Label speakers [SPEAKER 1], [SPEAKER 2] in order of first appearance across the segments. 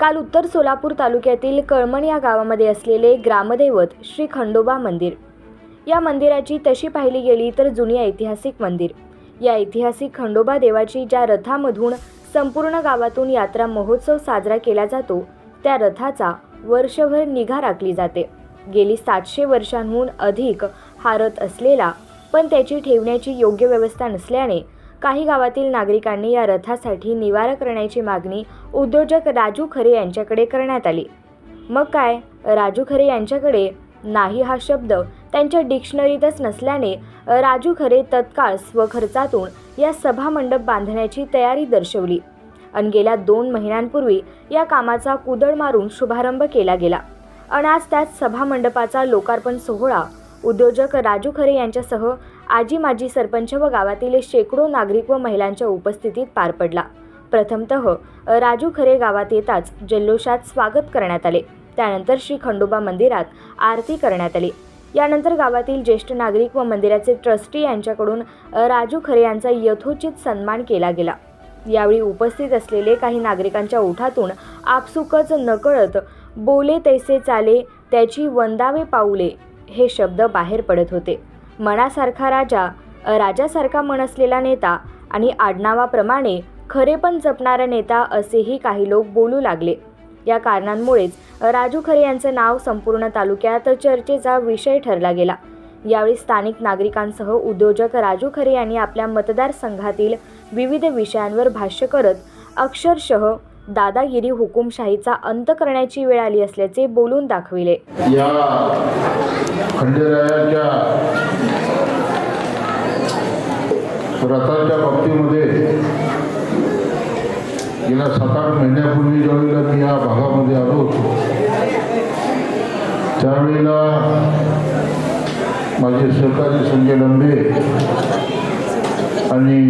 [SPEAKER 1] काल उत्तर सोलापूर तालुक्यातील कळमण या गावामध्ये असलेले ग्रामदैवत श्री खंडोबा मंदिर. या मंदिराची तशी पाहिली गेली तर जुनी ऐतिहासिक मंदिर. या ऐतिहासिक खंडोबा देवाची ज्या रथामधून संपूर्ण गावातून यात्रा महोत्सव साजरा केला जातो त्या रथाचा वर्षभर निगा राखली जाते. गेली सातशे वर्षांहून अधिक हा रथ असलेला पण त्याची ठेवण्याची योग्य व्यवस्था नसल्याने काही गावातील नागरिकांनी या रथासाठी निवारा करण्याची मागणी उद्योजक राजू खरे यांच्याकडे करण्यात आली. मग काय? राजू खरे यांच्याकडे? नाही हा शब्द त्यांच्या डिक्शनरीतच नसल्याने राजू खरे तत्काळ स्वखर्चातून या सभामंडप बांधण्याची तयारी दर्शवली. आणि गेल्या दोन महिन्यांपूर्वी या कामाचा कुदळ मारून शुभारंभ केला गेला. आणि आज त्यात सभामंडपाचा लोकार्पण सोहळा उद्योजक राजू खरे यांच्यासह आजी माजी सरपंच व गावातील शेकडो नागरिक व महिलांच्या उपस्थितीत पार पडला. प्रथमतः राजू खरे गावात येताच जल्लोषात स्वागत करण्यात आले. त्यानंतर श्री खंडोबा मंदिरात आरती करण्यात आली. यानंतर गावातील ज्येष्ठ नागरिक व मंदिराचे ट्रस्टी यांच्याकडून राजू खरे यांचा यथोचित सन्मान केला गेला. यावेळी उपस्थित असलेले काही नागरिकांच्या ओठातून आपसुकच नकळत बोले तैसे चाले त्याची वंदावे पाऊले हे शब्द बाहेर पडत होते. मनासारखा राजा राजासारखा मन असलेला नेता आणि आडनावाप्रमाणे खरे पण जपणारा नेता असेही काही लोक बोलू लागले. या कारणांमुळेच राजू खरे यांचं नाव संपूर्ण तालुक्यात चर्चेचा विषय ठरला गेला. यावेळी स्थानिक नागरिकांसह उद्योजक राजू खरे यांनी आपल्या मतदारसंघातील विविध विषयांवर भाष्य करत अक्षरशः दादागिरी हुकुमशाहीचा अंत करण्याची वेळ आली असल्याचे बोलून दाखविले.
[SPEAKER 2] या खंडेरायाच्या रथाच्या बाबतीमध्ये गेल्या सात आठ महिन्यापूर्वी ज्यावेळेला मी या भागामध्ये आलो होतो त्यावेळेला माझे सहकारी संजय लंबे आणि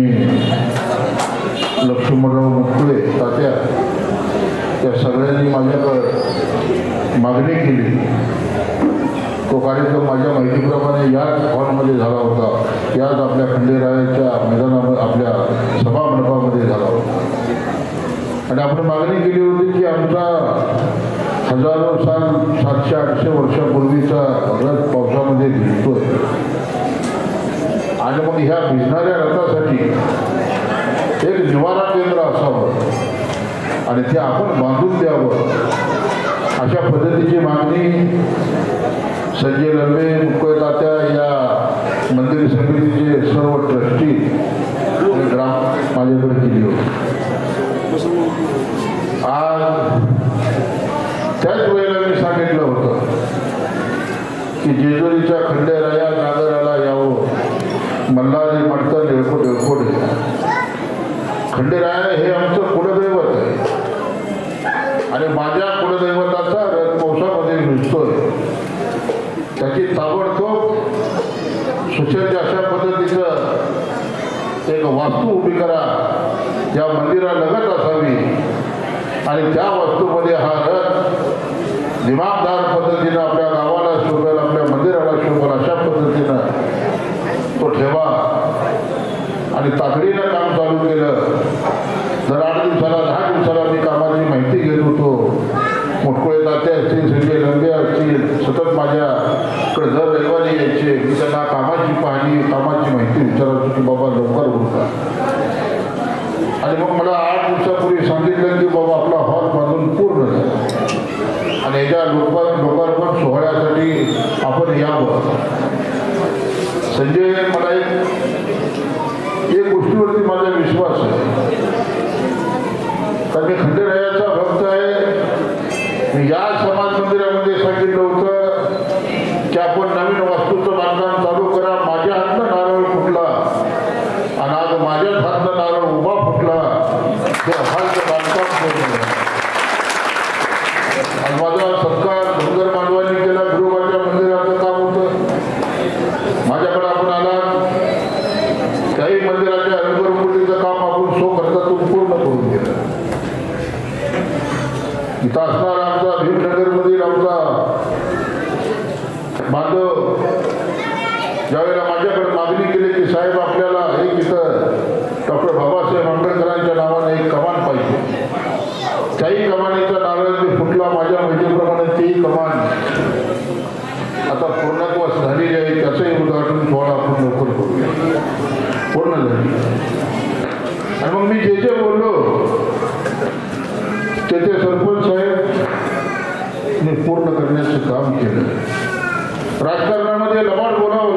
[SPEAKER 2] लक्ष्मणराव मुकुळे तात्या त्या सगळ्यांनी माझ्याकडं मागणी केली. तो कार्यक्रम माझ्या माहितीप्रमाणे याच हॉलमध्ये झाला होता. याच आपल्या खंडेरायाच्या मैदानामध्ये आपल्या सभामंडपामध्ये झाला होता. आणि आपण मागणी केली होती की आमचा हजारो साल सातशे आठशे वर्षापूर्वीचा रथ पावसामध्ये भिजतोय. आणि मग ह्या भिजणाऱ्या रथासाठी एक निवारा केंद्र असावं. आणि ते आपण बांधून द्यावं. अशा पद्धतीची मागणी संजय लंबे मुकुळ या मंदिर समितीचे सर्व ट्रस्टी ग्राम माझ्याकडे केली होती. आज त्याच वेळेला मी सांगितलं होतं की जेजुरीच्या खंडेराया नागराला यावं. मल्हारी म्हणतं निळकोट खंडेराय हे आमचं कुलदैवत आहे. आणि माझ्या कुलदैवताचा रथ पावसामध्ये भिजतोय त्याची ताबडतोब सुसज्ज अशा पद्धतीचं एक वास्तू उभी करा. त्या मंदिरालगत असावी. आणि त्या वास्तूमध्ये हा रथ दिमागदार पद्धतीनं आपल्या गावाला शोभेल आपल्या मंदिराला शोभेल अशा पद्धतीनं तो ठेवा आणि तातडीनं काम चालू केलं दर आठ दिवसाला दहा दिवसाला मी कामाची माहिती घेत होतो मुटकुळे ताते असतील संजय लंबे असतील सतत माझ्याकडे दर रविवारी यायचे मी त्यांना कामाची पाहणी कामाची माहिती विचारायची की बाबा लवकर होता आणि मग मला आठ दिवसापूर्वी सांगितलं की बाबा आपला हॉल बांधून पूर्ण झाला. आणि याच्या लोक लोकार्पण सोहळ्यासाठी आपण यावं. संजय मला एक एक गोष्टीवरती माझा विश्वास आहे. कारण मी खंडेरायाचा भक्त आहे मी या समाज मंदिरामध्ये सांगितलं होतं की आपण नवीन वास्तूचं बांधकाम चालू करा माझ्या हातनं नारळ फुटला आणि आज माझ्याच हातनं नारळ उभा फुटला ते हॉलचं बांधकाम पूर्ण झालं. आणि माझा सत्कार धनगर मानवांनी केला गुरुबाच्या मंदिराचं काम होतं. माझ्याकडे आपण आला काही मंदिराच्या रंगरंगोटीचं काम आपण सो खर्चातून पूर्ण करून गेलं इथं पूर्ण झाली आणि मग मी जे जे बोललो ते ते सरपंच साहेब पूर्ण करण्याचं काम केलं. राजकारणामध्ये लबाड बोलावं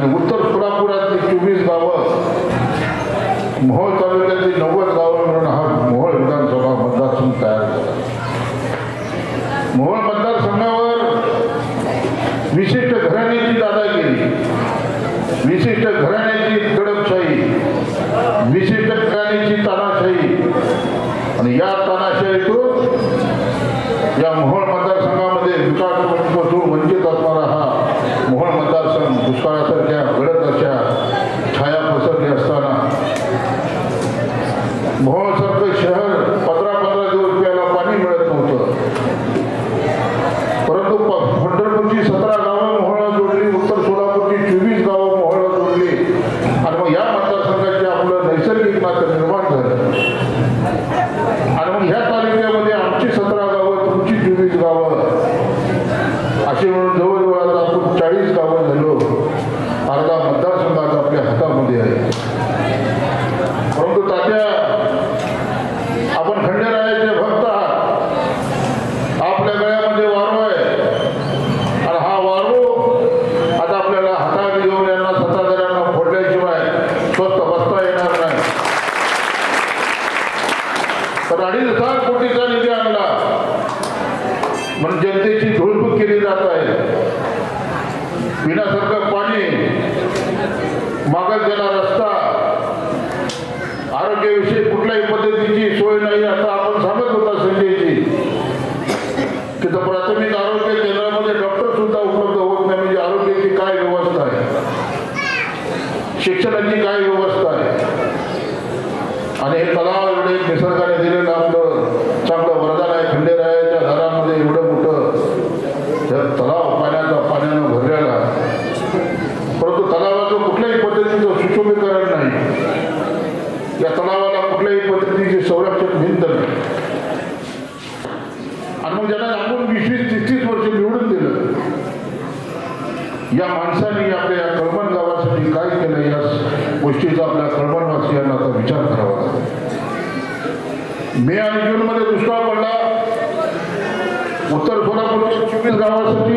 [SPEAKER 2] आणि उत्तर सोलापुरातली चोवीस गावं मोहोळ तालुक्यातली नव्वद गावं म्हणून हा poder pedir, sou will government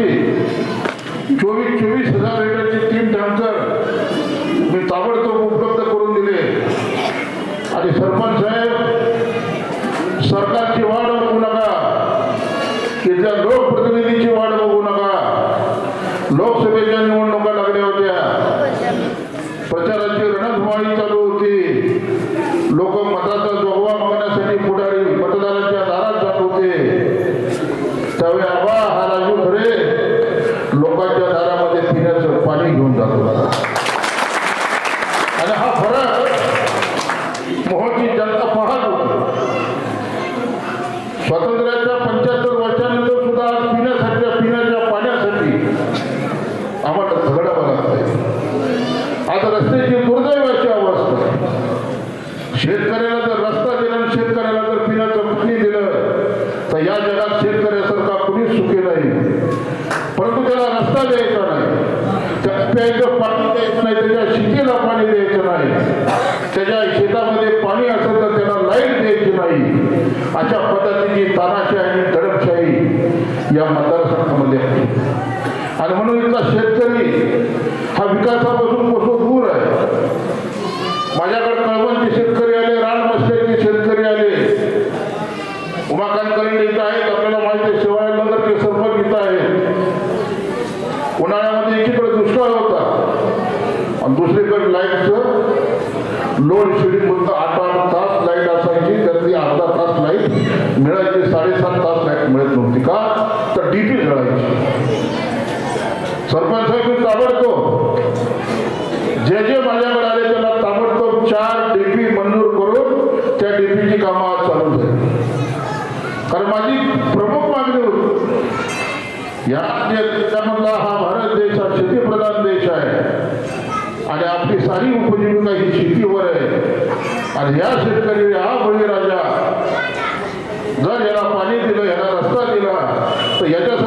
[SPEAKER 2] sarpanch ताबडतो जे जे माझ्याकडे आले त्याला ताबडतोब चार डीपी मंजूर करून त्या डीपीची कामं आज चालू झाली. कारण माझी प्रमुख मागणी या त्यामधला हा भारत देश हा शेतीप्रधान देश आहे. आणि आपली सारी उपजीविका ही शेतीवर आहे. आणि या शेतकरी हा बळीराजा जर याला पाणी दिलं याला रस्ता दिला तर याच्या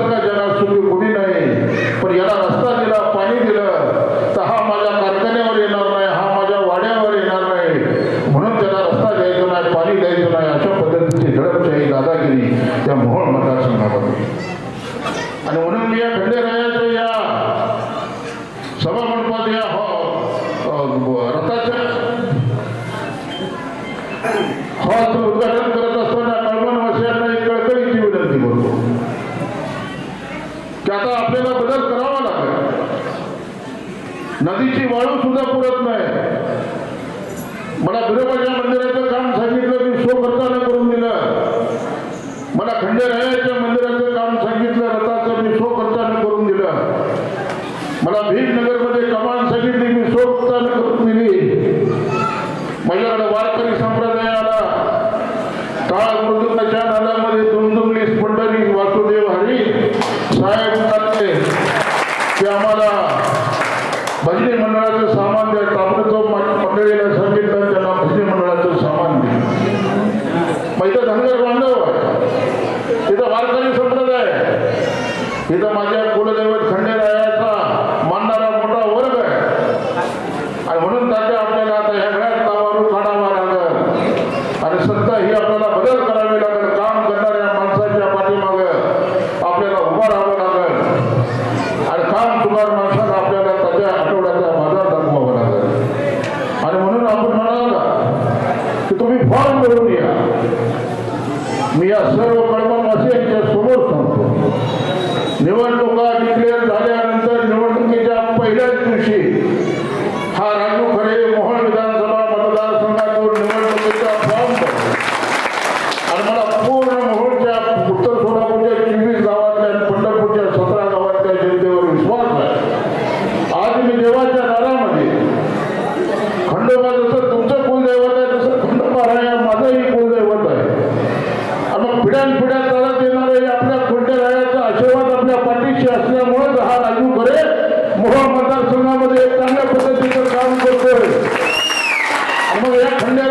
[SPEAKER 2] नदीची वाळू सुद्धा पुरत नाही. मला दुर्गाच्या मंदिरात నివాళులు ఒక Kamu 掉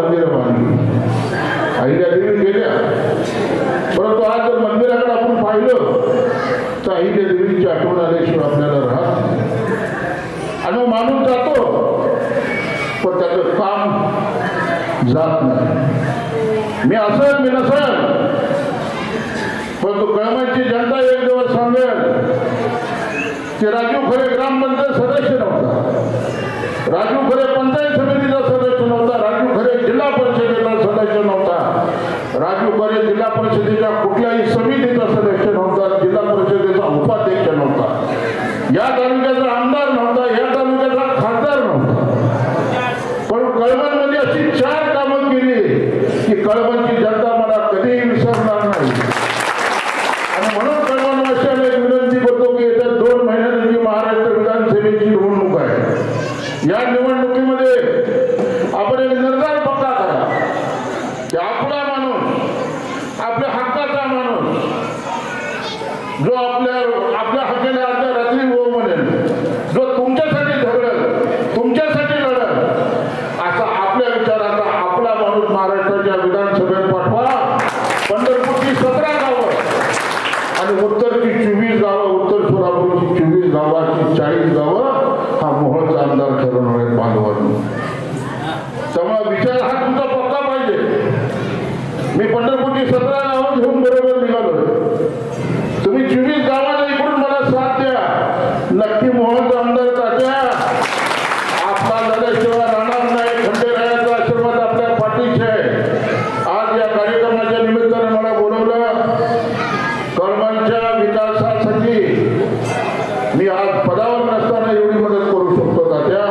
[SPEAKER 2] मंदिर बांधली अहिल्या देवी गेल्या. परंतु आज जर मंदिराकडे आपण पाहिलं तर अहिल्या देवीची आठवण आल्याशिवाय आपल्याला राहत आणि माणूस जातो पण त्याचं काम जात नाही. मी असं मी नसेल परंतु कळमाची जनता एक दिवस सांगेल ते राजीव खरे ग्रामपंचायत सदस्य नव्हता. राजू खरे पंचायत समितीचा सदस्य नव्हता राजू खरे जिल्हा परिषदेचा सदस्य नव्हता. राजू खरे जिल्हा परिषदेच्या कुठल्याही समितीचा सदस्य नव्हता जिल्हा परिषदेचा उपाध्यक्ष नव्हता. या तालुक्याचा सतरा नावं घेऊन बरोबर निघालो तुम्ही चोवीस गावाला इकडून मला साथ द्या. नक्की मोहनचा आमदार तात्या. आपला लढ्याशिवाय राहणार नाही. खंडेरायाचा आशीर्वाद आपल्या पाठीचे आहे. आज या कार्यक्रमाच्या निमित्ताने मला बोलवलं कर्मांच्या विकासासाठी मी आज पदावर नसताना एवढी मदत करू शकतो तात्या.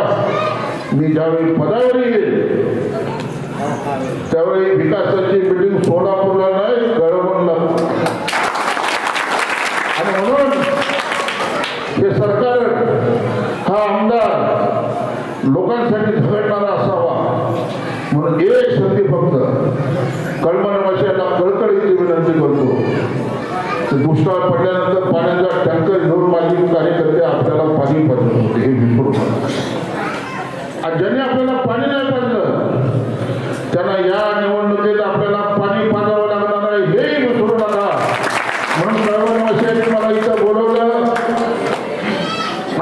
[SPEAKER 2] मी ज्यावेळी पदावर येईल त्यावेळी विकासाची बिल्डिंग सोलापूरला नाही गडबडला आणि म्हणून हे सरकार हा आमदार लोकांसाठी झगडणारा असावा. म्हणून एक संधी फक्त कळमनवासियांना कळकळीची विनंती करतो. तर दुष्काळ पडल्यानंतर पाण्याचा टँकर घेऊन माझी कार्यकर्ते आपल्याला पाणी पाजत होते हे विसरू नका आणि ज्यांनी आपल्याला पाणी नाही पाजलं त्यांना या निवडणुकीत आपल्याला पाणी पाजावं लागणार आहे हेही विसरू नका म्हणून कळवणवासियांनी मला इथं बोलवलं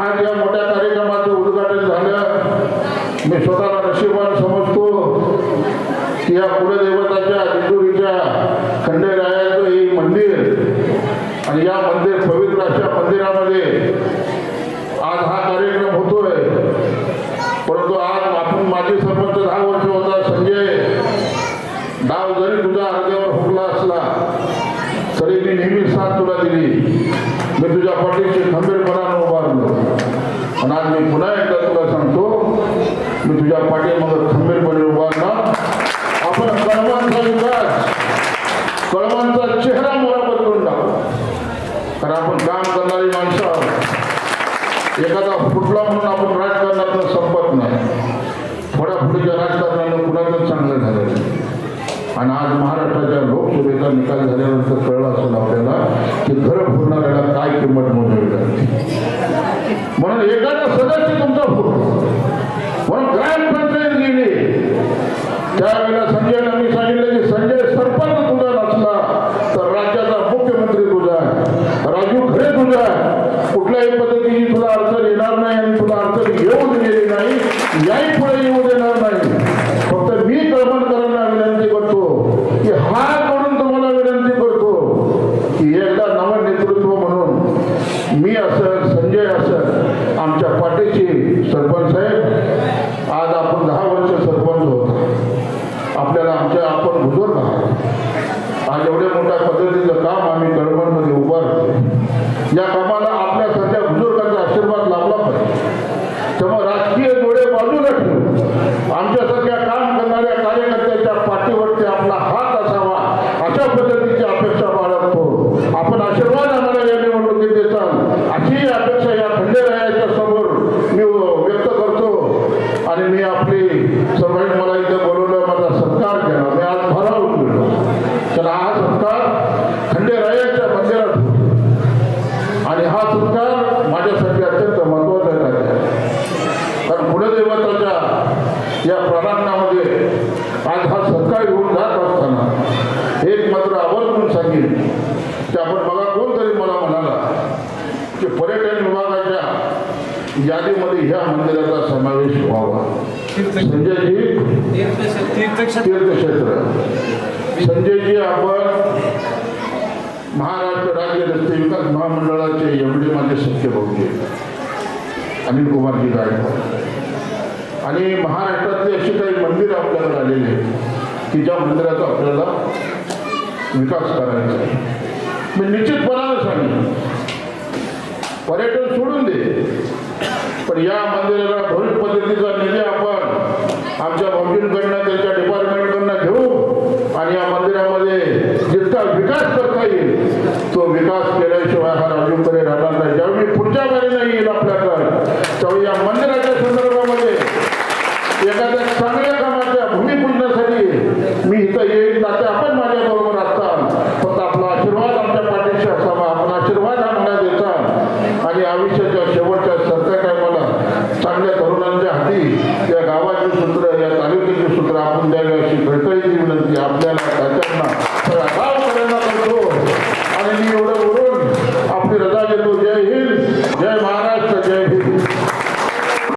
[SPEAKER 2] आज या मोठ्या कार्यक्रमाचं उद्घाटन झालं मी स्वतःला नशिबान समजतो की या कुलदैवताच्या जेजुरीच्या खंडेरायाचं हे मंदिर आणि या मंदिर पवित्र अशा मंदिरामध्ये आज हा कार्यक्रम होतोय परंतु आज आपण माजी सरपंच दहा वर्ष होता संजय डाव जरी तुझा अर्ध्यावर हुकला असला तरी मी नेहमी साथ तुला दिली मी तुझ्या पाठीशी खंबीरपणानं उभारलो आणि आज मी पुन्हा एकदा तुला सांगतो मी तुझ्या खंबीरपणे उभारणार आपण कळमांचा विकास कळमांचा चेहरा मला बदलून टाकू. कारण आपण काम करणारी माणसं आहोत. एखादा फुटला म्हणून आपण राजकारणात संपत नाही. फडाफुटीच्या राजकारणानं कुणाचं चांगलं झालं आणि आज महाराष्ट्राच्या लोकसभेचा निकाल झाल्यानंतर कळलं असेल आपल्याला की घर फोडणाऱ्याला काय किंमत मोजावी लागते. म्हणून एखादा सदस्य तुमचा फुट म्हणून ग्रामपंचायत त्यावेळेला संजयला मी सांगितलं की संजय सरपंच तुझा नसला तर राज्याचा मुख्यमंत्री तुझा आहे. राजू खरे तुझा आहे. कुठल्याही पद्धतीची तुला अडचण येणार नाही आणि तुला अडचण येऊ दिलेली नाही याही पुढे येऊ देणार नाही फक्त मी कळवणकरांना विनंती करतो की हात करून तुम्हाला विनंती करतो की एकदा नवं नेतृत्व म्हणून मी असं संजय असं आमच्या पाठीची सरपंच साहेब आज आपण दहा वर्ष सरपंच होता आपल्याला आमच्या आपण बुजुर्ग आहात आज एवढ्या मोठ्या पद्धतीचं काम आम्ही कळवणमध्ये उभारतो या कामाला आपल्यासारख्या बुजुर्गाचा आशीर्वाद लाभला पाहिजे त्यामुळे राजकीय डोळे बाजूला ठेवून आमच्यासारख्या काम करणाऱ्या कार्यकर्त्याच्या पाठीवरती आपला हात असावा अशा पद्धतीची अपेक्षा बाळगतो आपण आशीर्वाद आम्हाला या निवडणुकीत देताल अशी अपेक्षा या खंडेरायाच्या समोर मी व्यक्त करतो आणि मी आपली सर्वांनी मला इथं बोलवलं माझा सत्कार केला मी आज भरावून गेलो तर हा सत्कार खंडेरायाच्या मंदिरात होतो. आणि हा सत्कार माझ्यासाठी अत्यंत महत्त्वाचा आहे कारण कुलदेवताच्या या प्राणांगणामध्ये आज हा सत्कार घेऊन जात असताना एक मात्र आवर्जून सांगेन की आपण बघा कोणतरी मला म्हणाला की पर्यटन विभागाच्या यादीमध्ये ह्या मंदिराचा समावेश व्हावा. संजयजी तीर्थक्षेत्र. संजयजी आपण महाराष्ट्र राज्य रस्ते विकास महामंडळाचे एम डी माझे सख्य भाऊजी अनिल कुमारजी गायकवाड. आणि महाराष्ट्रातली अशी काही मंदिरं आपल्याकडे आलेली आहेत की ज्या मंदिराचा आपल्याला विकास करायचा आहे. मी निश्चितपणानं सांगेन. पर्यटन सोडून दे. पण या मंदिराला भविष्य पद्धतीचा निधी आपण आमच्या भाऊजींकडनं त्यांच्या डिपार्टमेंटकडनं घेऊ आणि या मंदिरामध्ये जितका विकास करता येईल तो विकास केल्याशिवाय हा राजूकडे राहणार नाही. ज्यावेळी पुढच्या वेळेला येईल आपल्याकडे